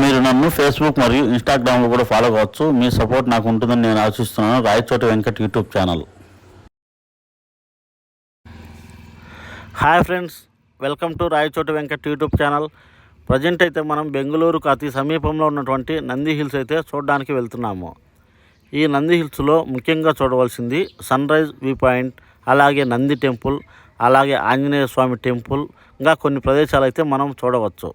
మీరు నన్ను ఫేస్బుక్ మరియు ఇన్స్టాగ్రామ్లో కూడా ఫాలో కావచ్చు. మీ సపోర్ట్ నాకు ఉంటుందని నేను ఆశిస్తున్నాను. Rayachoti Venkat YouTube channel hi friends welcome to Rayachoti Venkat YouTube channel present అయితే మనం బెంగళూరుకు అతి సమీపంలో ఉన్నటువంటి నంది హిల్స్ అయితే చూడడానికి వెళ్తున్నాము. ఈ నంది హిల్స్లో ముఖ్యంగా చూడవలసింది సన్ రైజ్ వ్యూ పాయింట్ అలాగే నంది టెంపుల్ అలాగే ఆంజనేయ స్వామి టెంపుల్ ఇంకా కొన్ని ప్రదేశాలు అయితే మనం చూడవచ్చు.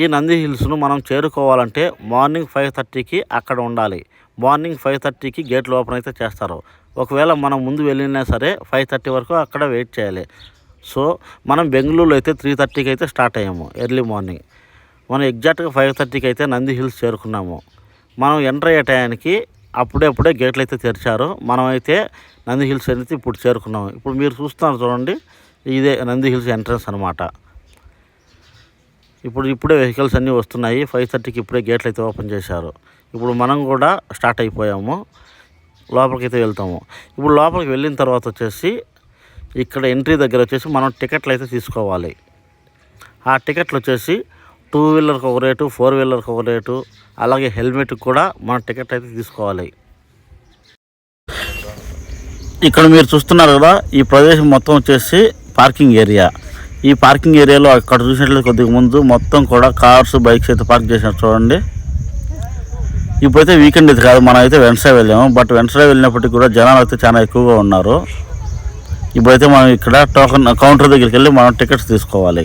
ఈ నంది హిల్స్ను మనం చేరుకోవాలంటే మార్నింగ్ ఫైవ్ థర్టీకి అక్కడ ఉండాలి. మార్నింగ్ ఫైవ్ థర్టీకి గేట్లు ఓపెన్ అయితే చేస్తారు. ఒకవేళ మనం ముందు వెళ్ళినా సరే ఫైవ్ థర్టీ వరకు అక్కడ వెయిట్ చేయాలి. సో మనం బెంగళూరులో అయితే త్రీ థర్టీకి అయితే స్టార్ట్ అయ్యాము ఎర్లీ మార్నింగ్. మనం ఎగ్జాక్ట్గా ఫైవ్ థర్టీకి అయితే నంది హిల్స్ చేరుకున్నాము. మనం ఎంటర్ అయ్యే టయానికి అప్పుడప్పుడే గేట్లు అయితే తెరిచారు. మనమైతే నంది హిల్స్ అయితే ఇప్పుడు చేరుకున్నాము. ఇప్పుడు మీరు చూస్తున్నారు చూడండి ఇదే నంది హిల్స్ ఎంట్రన్స్ అనమాట ఇప్పుడు ఇప్పుడే వెహికల్స్ అన్నీ వస్తున్నాయి. ఫైవ్ థర్టీకి ఇప్పుడే గేట్లు అయితే ఓపెన్ చేశారు. ఇప్పుడు మనం కూడా స్టార్ట్ అయిపోయాము. లోపలికి అయితే వెళ్తాము. ఇప్పుడు లోపలికి వెళ్ళిన తర్వాత వచ్చేసి ఇక్కడ ఎంట్రీ దగ్గర వచ్చేసి మనం టికెట్లు అయితే తీసుకోవాలి. ఆ టికెట్లు వచ్చేసి టూ వీలర్కి ఒక రేటు ఫోర్ వీలర్కి ఒక రేటు అలాగే హెల్మెట్కి కూడా మనం టికెట్ అయితే తీసుకోవాలి. ఇక్కడ మీరు చూస్తున్నారు కదా ఈ ప్రదేశం మొత్తం వచ్చేసి పార్కింగ్ ఏరియా. ఈ పార్కింగ్ ఏరియాలో అక్కడ చూసినట్లయితే కొద్దిగా ముందు మొత్తం కూడా కార్స్ బైక్స్ అయితే పార్క్ చేసినారు చూడండి. ఇప్పుడైతే వీకెండ్ అయితే కాదు మనం అయితే వెన్సడే వెళ్ళాము. బట్ వెన్సడే వెళ్ళినప్పటికీ కూడా జనాలు అయితే చాలా ఎక్కువగా ఉన్నారు. ఇప్పుడైతే మనం ఇక్కడ టోకన్ కౌంటర్ దగ్గరికి వెళ్ళి మనం టికెట్స్ తీసుకోవాలి.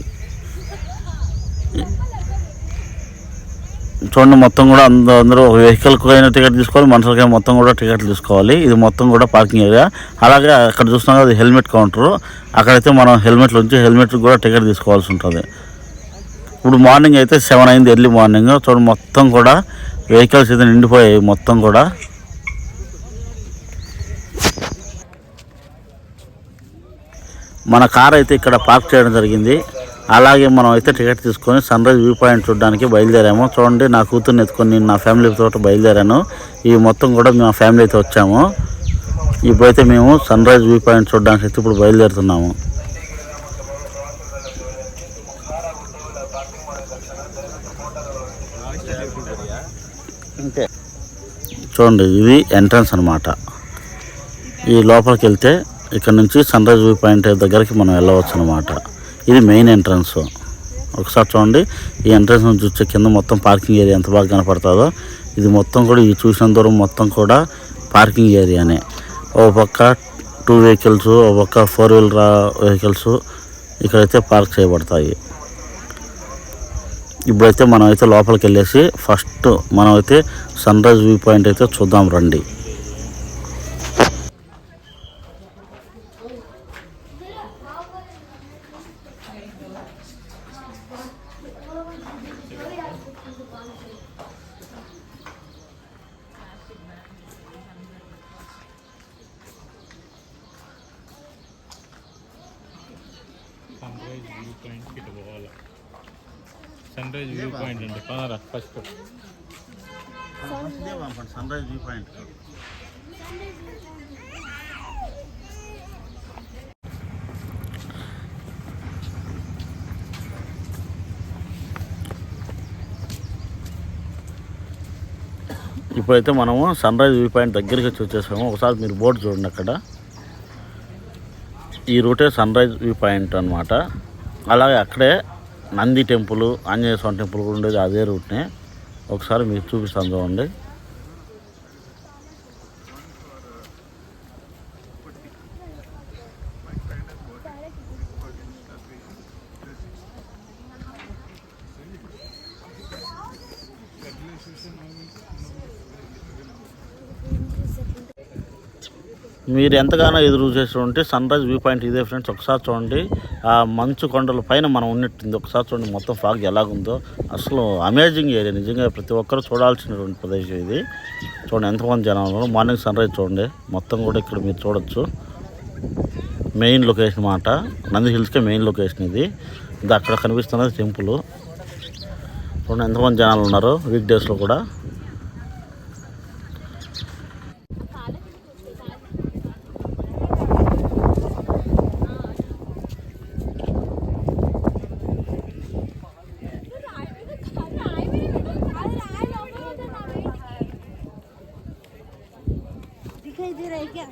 చూడండి మొత్తం కూడా అందరూ అందరూ వెహికల్కి అయినా టికెట్ తీసుకోవాలి మనుషులకైనా మొత్తం కూడా టికెట్లు తీసుకోవాలి. ఇది మొత్తం కూడా పార్కింగ్ ఏరియా అలాగే అక్కడ చూస్తున్నాం అది హెల్మెట్ కౌంటర్ అక్కడైతే మనం హెల్మెట్లు ఉంచి హెల్మెట్ కూడా టికెట్ తీసుకోవాల్సి ఉంటుంది. ఇప్పుడు మార్నింగ్ అయితే సెవెన్ అయింది ఎర్లీ మార్నింగ్ చూడండి మొత్తం కూడా వెహికల్స్ అయితే నిండిపోయాయి మొత్తం కూడా. మన కార్ అయితే ఇక్కడ పార్క్ చేయడం జరిగింది. అలాగే మనం అయితే టికెట్ తీసుకొని సన్ రైజ్ వ్యూ పాయింట్ చూడడానికి బయలుదేరాము. చూడండి నా కూతుర్ని ఎత్తుకొని నేను నా ఫ్యామిలీ తోటి బయలుదేరాను. ఈ మొత్తం కూడా మా ఫ్యామిలీ అయితే వచ్చాము. ఇప్పుడైతే మేము సన్ రైజ్ వ్యూ పాయింట్ చూడడానికి అయితే ఇప్పుడు బయలుదేరుతున్నాము. చూడండి ఇది ఎంట్రన్స్ అనమాట ఈ లోపలికి వెళ్తే ఇక్కడ నుంచి సన్ రైజ్ వ్యూ పాయింట్ దగ్గరికి మనం వెళ్ళవచ్చు అనమాట ఇది మెయిన్ ఎంట్రన్స్. ఒకసారి చూడండి. ఈ ఎంట్రన్స్ నుంచి చూస్తే కింద మొత్తం పార్కింగ్ ఏరియా ఎంత బాగా కనపడుతుందో. ఇది మొత్తం కూడా ఈ చూసిన దూరం మొత్తం కూడా పార్కింగ్ ఏరియానే. ఓ పక్క టూ వెహికల్స్ ఓ పక్క ఫోర్ వీలర్ వెహికల్స్ ఇక్కడైతే పార్క్ చేయబడతాయి. ఇప్పుడైతే మనం అయితే లోపలికి వెళ్ళేసి ఫస్ట్ మనం అయితే సన్ రైజ్ వ్యూ పాయింట్ అయితే చూద్దాం రండి. సన్రైజ్ వ్యూ పాయింట్ ఇటు పోవాలి? సన్రైజ్ వ్యూ పాయింట్ అంటే పదరా? ఫస్ట్ సన్రైజ్ వ్యూ పాయింట్ ఇప్పుడైతే మనము సన్ రైజ్ వ్యూ పాయింట్ దగ్గరికి వచ్చి వచ్చేసాము. ఒకసారి మీరు బోర్డు చూడండి అక్కడ. ఈ రూటే సన్ రైజ్ వ్యూ పాయింట్ అనమాట అలాగే అక్కడే నంది టెంపుల్ ఆంజనేయ స్వామి టెంపుల్ కూడా ఉండేది అదే రూట్నే. ఒకసారి మీకు చూపిస్తాను చూడండి. మీరు ఎంతగానో ఎదురు చేస్తుంటే సన్ రైజ్ వ్యూ పాయింట్ ఇదే ఫ్రెండ్స్. ఒకసారి చూడండి. ఆ మంచు కొండల పైన మనం ఉన్నట్టుంది. ఒకసారి చూడండి మొత్తం ఫాగ్ ఎలాగుందో. అసలు అమేజింగ్ ఏరియా. నిజంగా ప్రతి ఒక్కరు చూడాల్సినటువంటి ప్రదేశం ఇది. చూడండి ఎంతమంది జనాలు ఉన్నారు. మార్నింగ్ సన్ రైజ్ చూడండి. మొత్తం కూడా ఇక్కడ మీరు చూడొచ్చు. మెయిన్ లొకేషన్ మాట. నంది హిల్స్కే మెయిన్ లొకేషన్ ఇది. ఇది అక్కడ కనిపిస్తున్నది టెంపుల్. చూడండి ఎంతమంది జనాలు ఉన్నారు. వీక్ డేస్లో కూడా. दिखाई दे रहा है क्या?